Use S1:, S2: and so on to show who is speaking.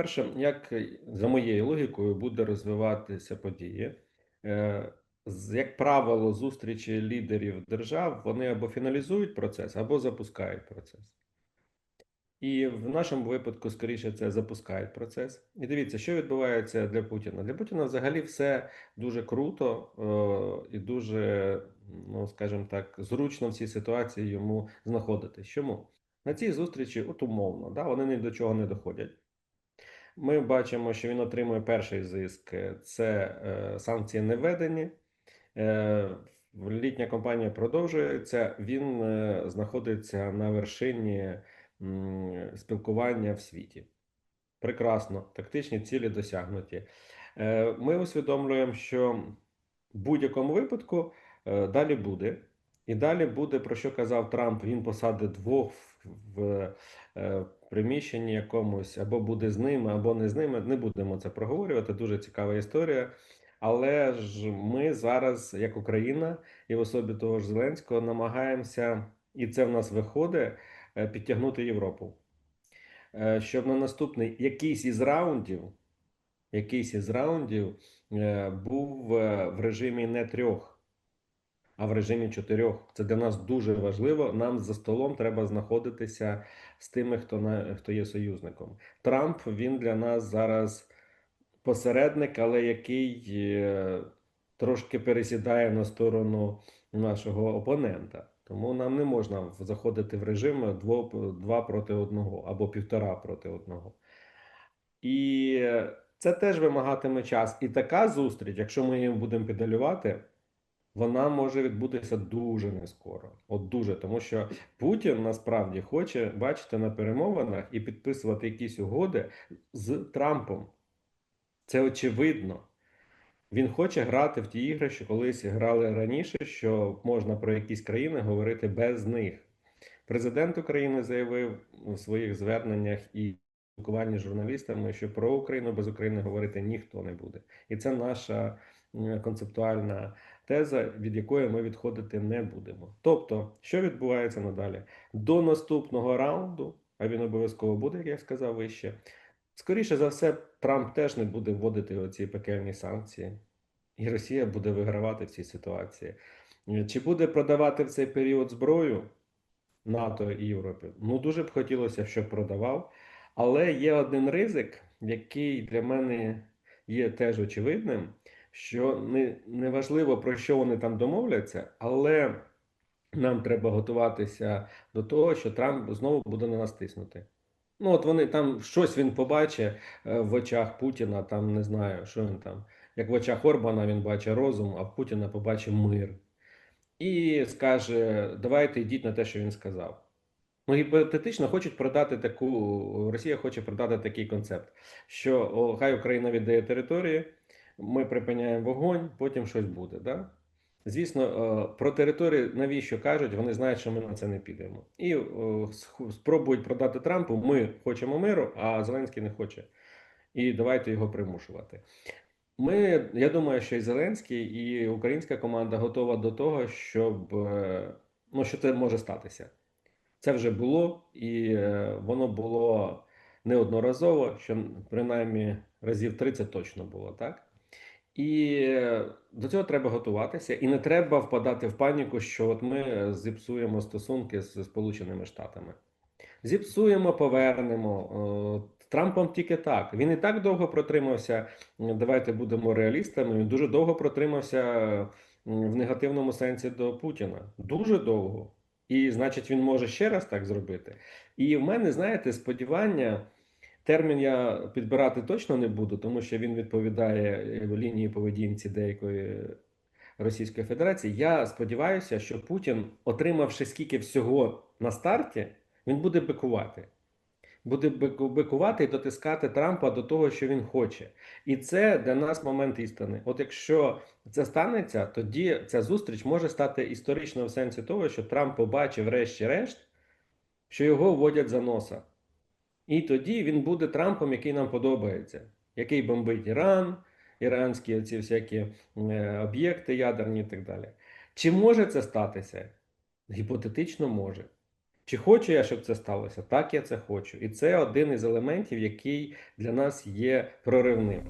S1: По-перше, як е, за моєю логікою буде розвиватися події? Е, Як правило, зустрічі лідерів держав вони або фіналізують процес, або запускають процес. І в нашому випадку, скоріше, це запускають процес. І дивіться, що відбувається для Путіна. Для Путіна взагалі все дуже круто е, і дуже, ну скажімо так, зручно в цій ситуації йому знаходитись. Чому? На цій зустрічі, от умовно, да, вони ні до чого не доходять. Ми бачимо, що він отримує перший зиск це е, санкції не введені. Е, літня кампанія продовжується. Він е, знаходиться на вершині м, спілкування в світі. Прекрасно, тактичні цілі досягнуті. Е, Ми усвідомлюємо, що в будь-якому випадку е, далі буде. І далі буде, про що казав Трамп, він посадить двох в, е, приміщенні якомусь, або буде з ними, або не з ними. Не будемо це проговорювати. Дуже цікава історія. Але ж ми зараз, як Україна, і в особі того ж Зеленського, намагаємося, і це в нас виходить, е, підтягнути Європу. Е, Щоб на наступний якийсь із раундів, якийсь із раундів був в режимі не трьох, а в режимі чотирьох. Це для нас дуже важливо. Нам за столом треба знаходитися з тими, хто на хто є союзником. Трамп він для нас зараз посередник, але який е, трошки пересідає на сторону нашого опонента. Тому нам не можна заходити в режим дво- два проти одного або півтора проти одного. І це теж вимагатиме час. І така зустріч, якщо ми її будемо педалювати, вона може відбутися дуже нескоро. От дуже, тому що Путін насправді хоче бачити на перемовинах і підписувати якісь угоди з Трампом. Це очевидно. Він хоче грати в ті ігри, що колись грали раніше, що можна про якісь країни говорити без них. Президент України заявив у своїх зверненнях і спілкуванні з журналістами, що про Україну без України говорити ніхто не буде. І це наша концептуальна теза, від якої ми відходити не будемо. Тобто, що відбувається надалі? До наступного раунду, а він обов'язково буде, як я сказав вище. Скоріше за все, Трамп теж не буде вводити оці пекельні санкції, і Росія буде вигравати в цій ситуації. Чи буде продавати в цей період зброю НАТО і Європі? Ну, дуже б хотілося, щоб продавав. Але є один ризик, який для мене є теж очевидним, що не, не важливо, про що вони там домовляться, але нам треба готуватися до того, що Трамп знову буде на нас тиснути. Ну, от вони там щось він побачить е, в очах Путіна, там не знаю, що він там. Як в очах Орбана він бачить розум, а в Путіна побачить мир. І скаже: давайте йдіть на те, що він сказав. Ну, гіпотетично хочуть продати таку, Росія хоче продати такий концепт, що хай Україна віддає території, ми припиняємо вогонь, потім щось буде. Да? Звісно, е, про території навіщо кажуть, вони знають, що ми на це не підемо. І спробують продати Трампу, ми хочемо миру, а Зеленський не хоче. І давайте його примушувати. Ми, я думаю, що і Зеленський, і українська команда готова до того, щоб е, ну, що це може статися. Це вже було, і е, воно було неодноразово, що принаймні разів 30 точно було, так? І до цього треба готуватися, і не треба впадати в паніку, що от ми зіпсуємо стосунки з Сполученими Штатами. Зіпсуємо, повернемо. Трампом тільки так. Він і так довго протримався. Давайте будемо реалістами. Він дуже довго протримався в негативному сенсі до Путіна. Дуже довго. І значить, він може ще раз так зробити. І в мене, знаєте, сподівання. Термін я підбирати точно не буду, тому що він відповідає лінії поведінці деякої Російської Федерації. Я сподіваюся, що Путін, отримавши скільки всього на старті, він буде бикувати. Буде бикувати і дотискати Трампа до того, що він хоче. І це для нас момент істини. От якщо це станеться, тоді ця зустріч може стати історичною в сенсі того, що Трамп побачив, врешті-решт, що його вводять за носа. І тоді він буде Трампом, який нам подобається, який бомбить Іран, іранські ці всякі е, об'єкти ядерні і так далі. Чи може це статися? Гіпотетично може. Чи хочу я, щоб це сталося? Так, я це хочу. І це один із елементів, який для нас є проривним.